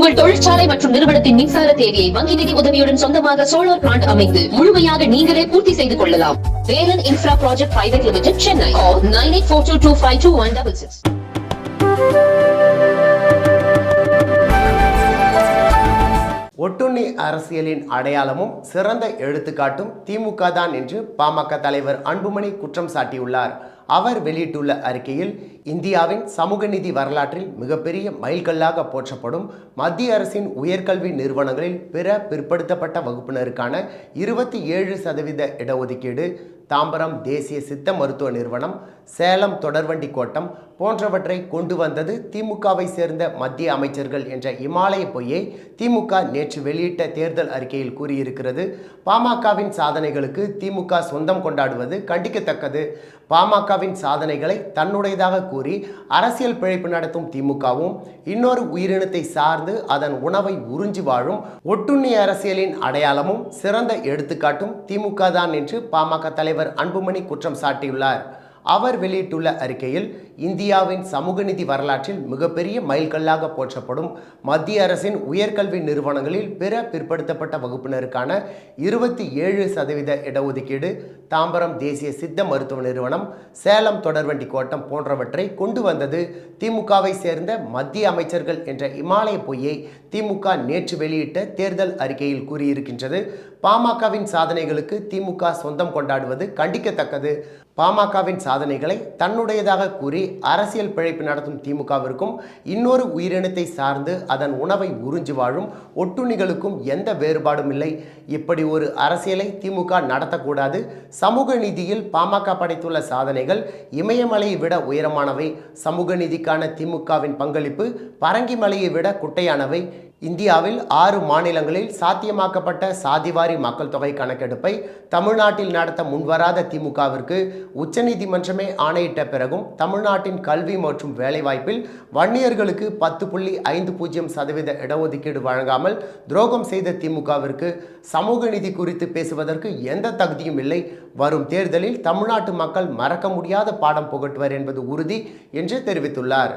உங்கள் தொழிற்சாலை மற்றும் நிறுவனத்தின் மின்சார தேவையை வங்கி நிதி உதவியுடன் சொந்தமாக சோலார் பிளான்ட் அமைத்து முழுமையாக நீங்களே பூர்த்தி செய்து கொள்ளலாம். Velan infra project private limited Chennai nine eight four two two five two one double six ஒட்டுண்ணி அரசியலின் அடையாளமும் சிறந்த எடுத்துக்காட்டும் திமுக தான் என்று பாமக தலைவர் அன்புமணி குற்றம் சாட்டியுள்ளார். அவர் வெளியிட்டுள்ள அறிக்கையில் இந்தியாவின் சமூக நிதி வரலாற்றில் மிகப்பெரிய மைல்கல்லாக போற்றப்படும் மத்திய அரசின் உயர்கல்வி நிறுவனங்களில் பிற பிற்படுத்தப்பட்ட வகுப்பினருக்கான இருபத்தி ஏழு சதவீத இடஒதுக்கீடு தாம்பரம் தேசிய சித்த மருத்துவ நிறுவனம் சேலம் தொடர்வண்டி கோட்டம் போன்றவற்றை கொண்டு வந்தது திமுகவை சேர்ந்த மத்திய அமைச்சர்கள் என்ற இமாலய பொய்யை திமுக நேற்று வெளியிட்ட தேர்தல் அறிக்கையில் கூறியிருக்கிறது. பாமகவின் சாதனைகளுக்கு திமுக சொந்தம் கொண்டாடுவது கண்டிக்கத்தக்கது. பாமகவின் சாதனைகளை தன்னுடையதாக கூறி அரசியல் பிழைப்பு நடத்தும் திமுகவும் இன்னொரு உயிரினத்தை சார்ந்து அதன் உணவை உறிஞ்சி வாழும் ஒட்டுண்ணி அரசியலின் அடையாளமும் சிறந்த எடுத்துக்காட்டும் திமுக தான் என்று பாமக தலைவர் அன்புமணி குற்றம் சாட்டியுள்ளார். அவர் வெளியிட்டுள்ள அறிக்கையில் இந்தியாவின் சமூக நிதி வரலாற்றில் மிகப்பெரிய மைல்கல்லாக போற்றப்படும் மத்திய அரசின் உயர்கல்வி நிறுவனங்களில் பிற பிற்படுத்தப்பட்ட வகுப்பினருக்கான இருபத்தி ஏழு சதவீத இடஒதுக்கீடு தாம்பரம் தேசிய சித்த மருத்துவ நிறுவனம் சேலம் தொடர்வண்டி கோட்டம் போன்றவற்றை கொண்டு வந்தது திமுகவை சேர்ந்த மத்திய அமைச்சர்கள் என்ற இமாலய பொய்யை திமுக நேற்று வெளியிட்ட தேர்தல் அறிக்கையில் கூறியிருக்கின்றது. பாமகவின் சாதனைகளுக்கு திமுக சொந்தம் கொண்டாடுவது கண்டிக்கத்தக்கது. பாமகவின் சாதனைகளை தன்னுடையதாக கூறி அரசியல் பிழைப்பு நடத்தும் திமுகவிற்கும் இன்னொரு உயிரினத்தை சார்ந்து அதன் உணவை உறிஞ்சி வாழும் ஒட்டுண்ணிகளுக்கும் எந்த வேறுபாடும் இல்லை. இப்படி ஒரு அரசியலை திமுக நடத்தக்கூடாது. சமூக நீதியில் பாமக படைத்துள்ள சாதனைகள் இமயமலையை விட உயரமானவை. சமூக நீதிக்கான திமுகவின் பங்களிப்பு பரங்கிமலையை விட குட்டையானவை. இந்தியாவில் ஆறு மாநிலங்களில் சாத்தியமாக்கப்பட்ட சாதிவாரி மக்கள் தொகை கணக்கெடுப்பை தமிழ்நாட்டில் நடத்த முன்வராத திமுகவிற்கு உச்சநீதிமன்றமே ஆணையிட்ட பிறகும் தமிழ்நாட்டின் கல்வி மற்றும் வேலைவாய்ப்பில் வன்னியர்களுக்கு பத்து புள்ளி ஐந்து பூஜ்ஜியம் சதவீத இடஒதுக்கீடு வழங்காமல் துரோகம் செய்த திமுகவிற்கு சமூக நீதி குறித்து பேசுவதற்கு எந்த தகுதியும் இல்லை. வரும் தேர்தலில் தமிழ்நாட்டு மக்கள் மறக்க முடியாத பாடம் புகட்டுவர் என்பது உறுதி என்று தெரிவித்துள்ளார்.